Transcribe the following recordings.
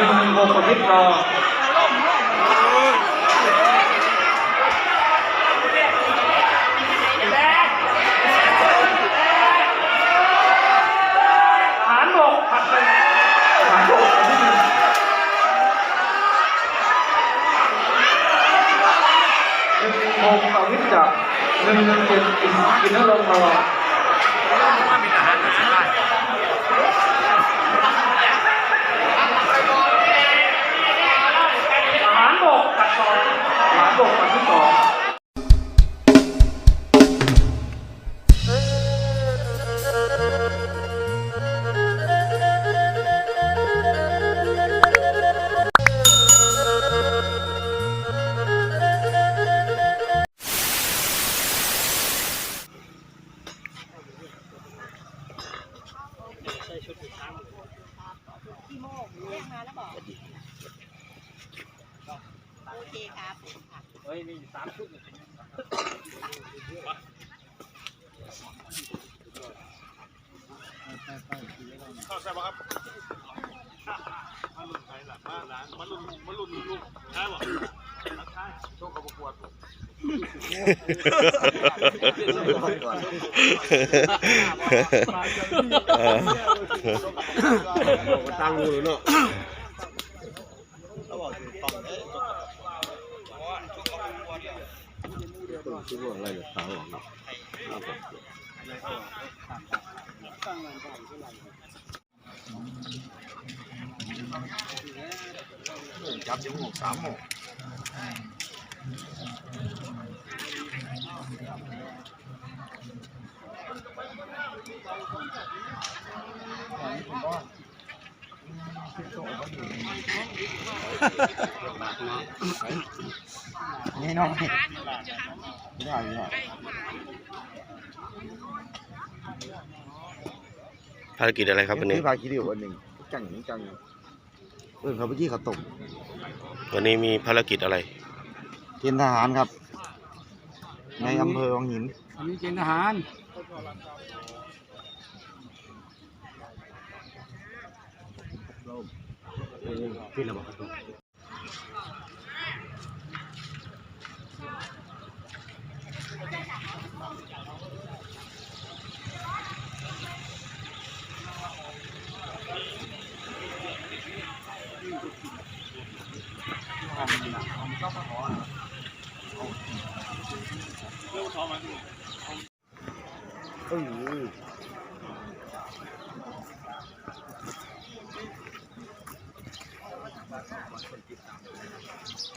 นึ่งหนึ่งหกประพิษรอทหารบกผัดไปทหารบกอันที่หนึ่งหนึ่งหนึ่งหกประพิษจากหนึ่งหนึ่งเจ็ดอินอินทรรอว่ามีทหา แล้วบอกโอเคครับค่ะเฮ้ยมีสามชุดเข้าใจป่ะครับมาลุ้นใครล่ะมาหลานมาลุ้นมาลุ้นลูกใช่ป่ะใช่โชคกับประกวดตั้งมือเนาะ 이거 라이브 다 올라왔나? 잡지 못 삼모. 아, 이거 뭐? นี่น้องไม่ได้ไม่ได้ภารกิจอะไรครับวันนี้ที่พาคิดอยู่วันหนึ่งจังจังเออเขาไปที่เขาตกวันนี้มีภารกิจอะไร เกณฑ์ทหารครับ ในอำเภอวังหิน อันนี้เกณฑ์ทหาร Thank you.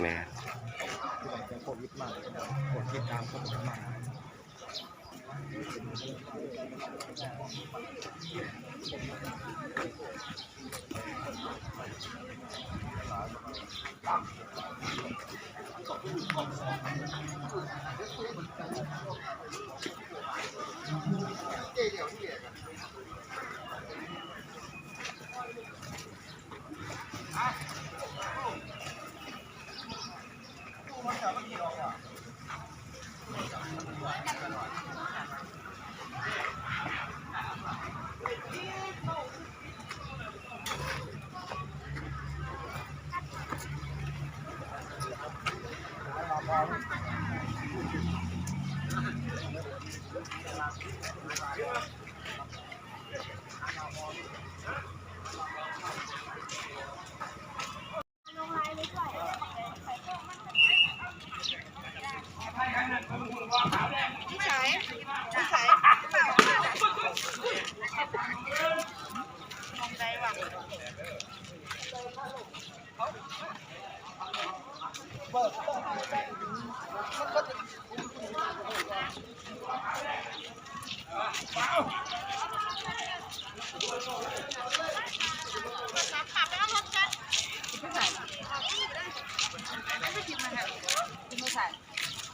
แม่โควิดมากกดติดตามโควิดมาก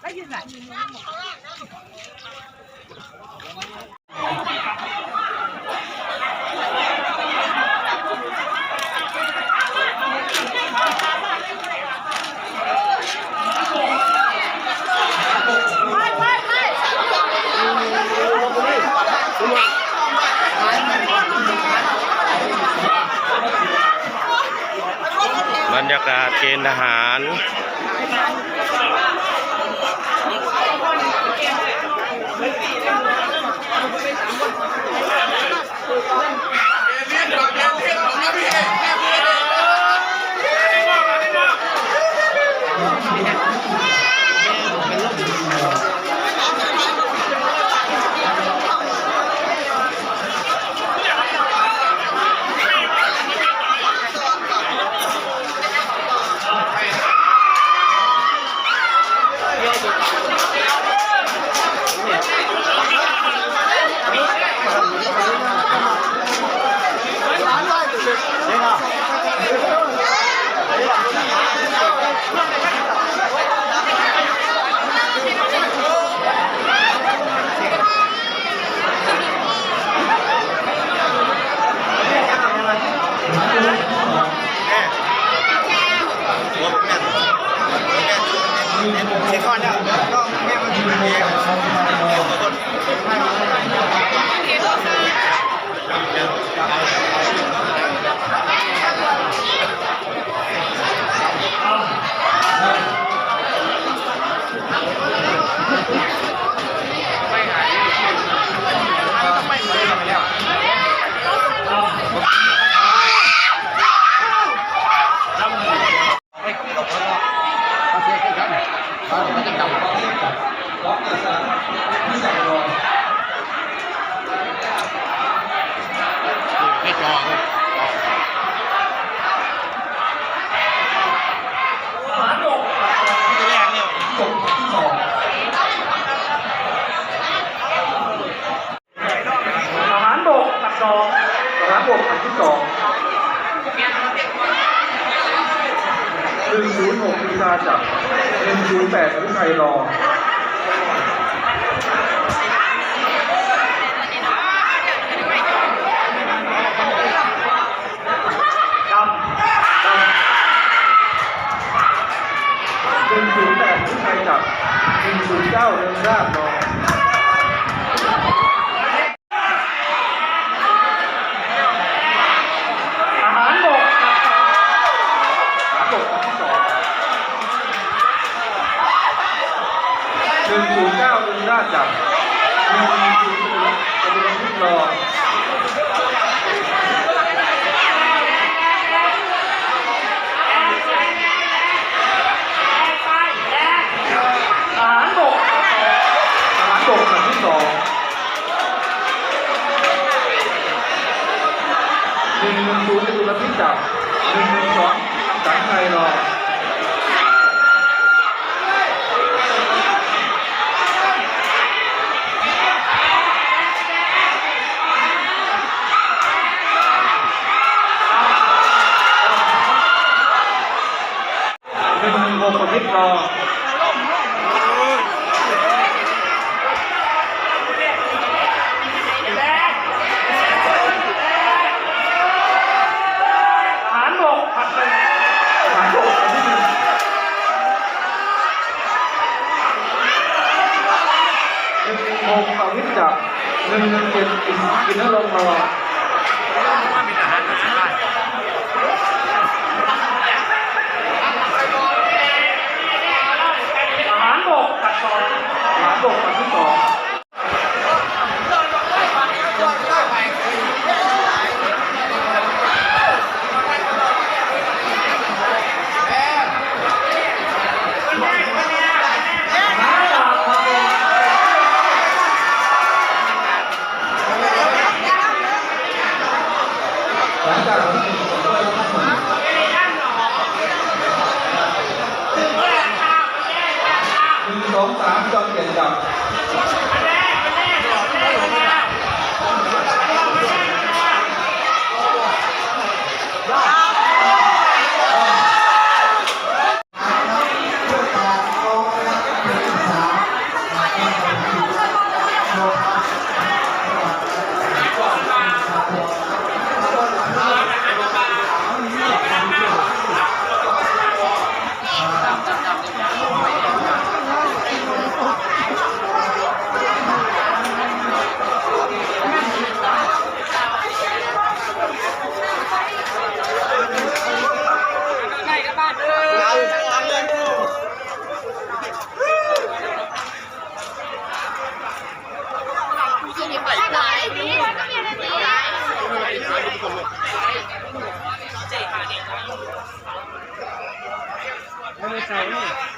Lấy dư lại. เกณฑ์ทหาร đó là cái đồng cái trò luôn Đừng muốn một đi ra chẳng เอ็นคิวแปดของใครรอาจากเมืองจีนเป็นมืองที่รอ memang yang istimewa 那个啥。